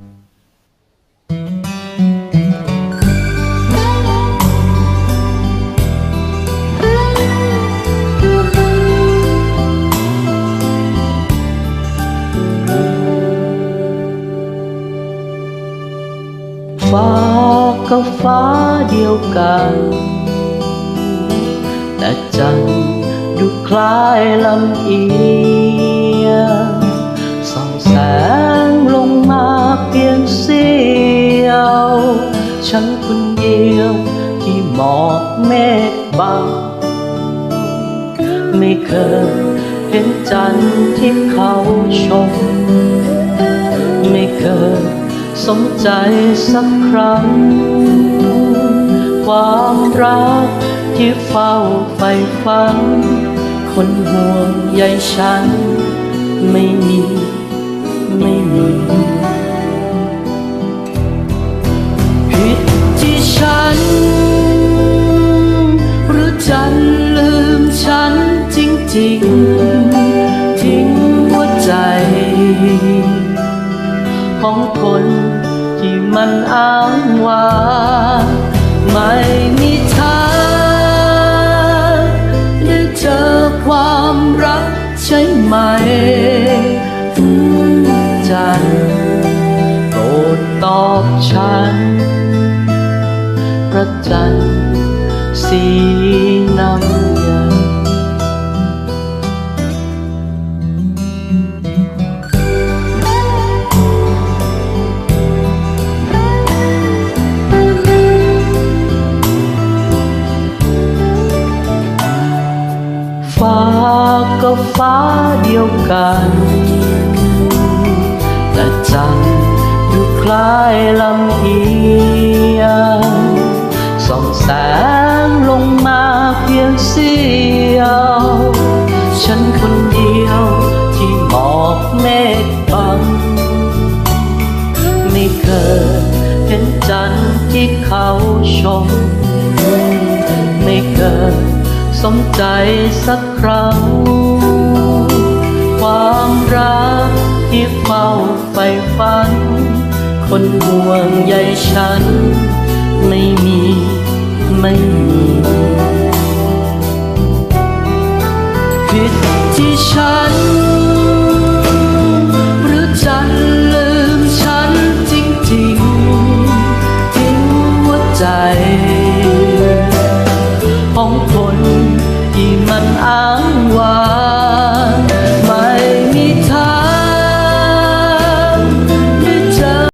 ฟ้าก็ฟ้าเดียวกัน แต่จันดูคล้ายลำเอียงส่องแสง ยว ที่หมอกเมฆบัง ไม่เคยเห็นจันทร์ที่เขาชม ไม่เคยสมใจสักครั้ง ความรักที่เฝ้าใฝ่ฝัน คนห่วงใยฉัน ฉัน หรือจันลืมฉันจริงๆ ทิ้งหัวใจ ของคนที่มันอ้างว้างไม่มีทางได้เจอความรักใช่ไหม จัน สีน้ำเงินฟ้าก็ฟ้าเฉันคนเดียวที่หมอกเมฆบัง ไม่เคยเห็นจันทร์ที่เขาชม ไม่เคยสมใจสักครั้ง ความรักที่เฝ้าใฝ่ฝัน คนห่วงใยฉัน ไม่มีไม่ ผิดที่ฉัน